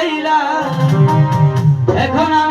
হারাইলা এখন আমি